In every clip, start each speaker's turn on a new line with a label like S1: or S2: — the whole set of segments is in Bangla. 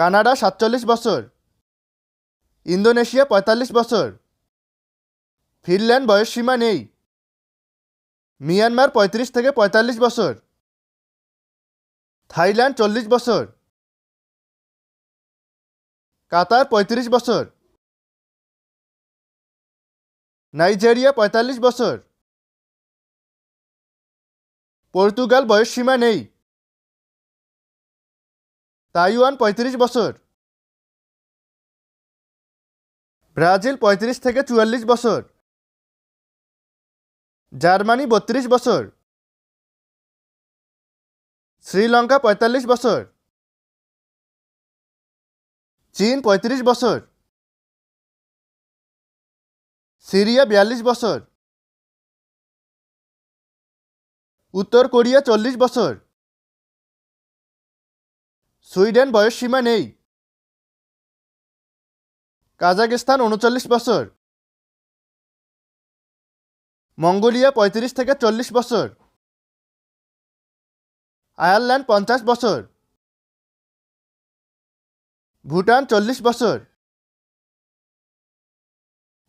S1: কানাডা সাতচল্লিশ বছর। ইন্দোনেশিয়া পঁয়তাল্লিশ বছর। ফিনল্যান্ড বয়স সীমা নেই। মিয়ানমার পঁয়ত্রিশ থেকে পঁয়তাল্লিশ বছর। থাইল্যান্ড চল্লিশ বছর। কাতার পঁয়ত্রিশ বছর। নাইজেরিয়া পঁয়তাল্লিশ বছর। পর্তুগাল বয়স সীমা নেই। তাইওয়ান পঁয়ত্রিশ বছর। ব্রাজিল পঁয়ত্রিশ থেকে চুয়াল্লিশ বছর। জার্মানি বত্রিশ বছর। শ্রীলঙ্কা পঁয়তাল্লিশ বছর। চীন পঁয়ত্রিশ বছর। সিরিয়া বিয়াল্লিশ বছর। উত্তর কোরিয়া চল্লিশ বছর। সুইডেন বয়স সীমা নেই। কাজাকিস্তান উনচল্লিশ বছর। মঙ্গোলিয়া পঁয়ত্রিশ থেকে চল্লিশ বছর। আয়ারল্যান্ড পঞ্চাশ বছর। ভুটান চল্লিশ বছর।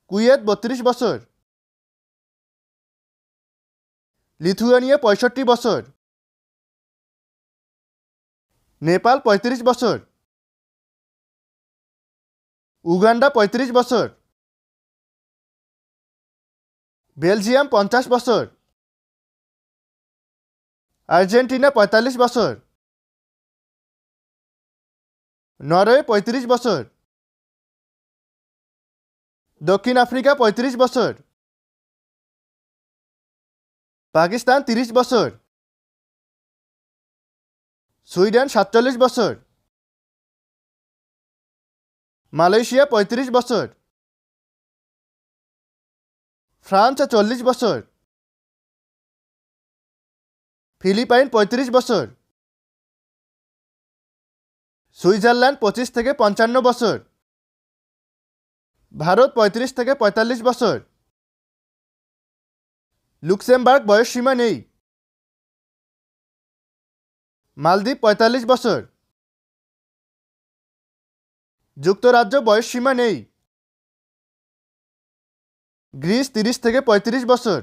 S1: কুয়েত বত্রিশ বছর। লিথুয়ানিয়া পঁয়ষট্টি বছর। নেপাল পঁয়ত্রিশ বছর। উগান্ডা পঁয়ত্রিশ বছর। বেলজিয়াম পঞ্চাশ বছর। আর্জেন্টিনা পঁয়তাল্লিশ বছর। নরওয়ে পঁয়ত্রিশ বছর। দক্ষিণ আফ্রিকা পঁয়ত্রিশ বছর। পাকিস্তান তিরিশ বছর। সুইডেন সাতচল্লিশ বছর। মালয়েশিয়া পঁয়ত্রিশ বছর। ফ্রান্স চল্লিশ বছর। ফিলিপাইন পঁয়ত্রিশ বছর। সুইজারল্যান্ড পঁচিশ থেকে পঞ্চান্ন বছর। ভারত পঁয়ত্রিশ থেকে পঁয়তাল্লিশ বছর। লুক্সেমবার্গ বয়স সীমা নেই। মালদ্বীপ পঁয়তাল্লিশ বছর। যুক্তরাজ্য বয়স সীমা নেই। গ্রিস তিরিশ থেকে পঁয়ত্রিশ বছর।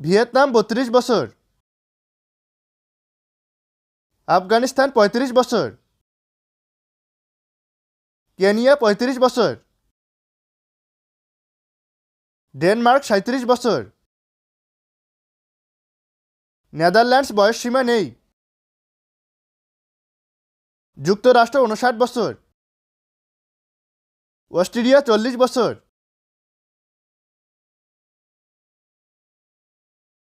S1: ভিয়েতনাম বত্রিশ বছর। আফগানিস্তান পঁয়ত্রিশ বছর। কেনিয়া পঁয়ত্রিশ বছর। ডেনমার্ক সাঁত্রিশ বছর। নেদারল্যান্ডস বয়স সীমা নেই। যুক্তরাষ্ট্র উনষাট বছর। অস্ট্রেলিয়া চল্লিশ বছর।